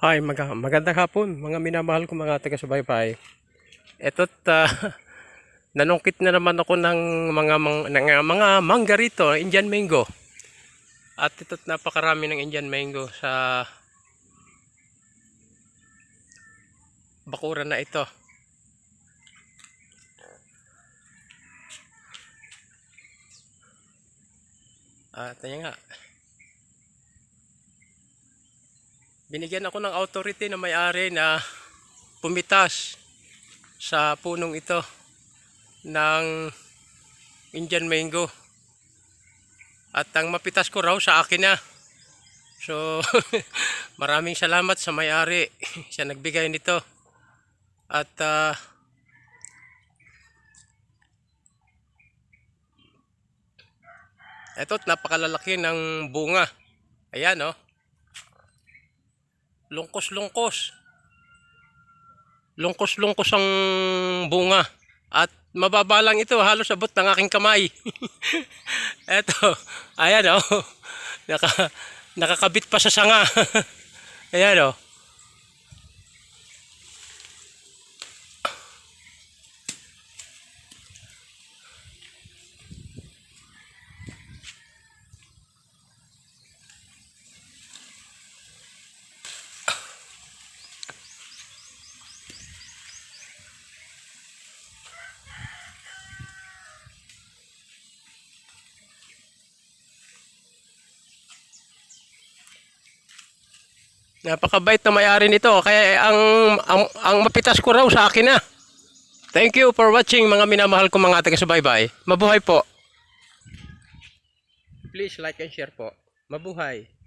Hi, mag magandang hapon, mga minamahal ko mga taga-subaybay. Eto't ah, nanungkit na naman ako ng mga mang, ng, ah, mga mangga rito, Indian mango. At ito't napakarami ng Indian mango sa bakuran na ito. At ayan nga, binigyan ako ng authority na may-ari na pumitas sa punong ito ng Indian mango. At ang mapitas ko raw sa akin na. So, maraming salamat sa may-ari. Siya nagbigay nito. At ah, Eto't napakalalaki ng bunga. Ayan oh. Lungkos-lungkos. Lungkos-lungkos ang bunga. At mababa lang ito, halos abot ng aking kamay. Eto, ayan oh. Naka, nakakabit pa sa sanga. ayan oh. Napakabait na may-ari nito. Kaya ang, ang, ang mapitas ko raw sa akin na. Thank you for watching mga minamahal ko mga taga-subaybay. Mabuhay po. Please like and share po. Mabuhay.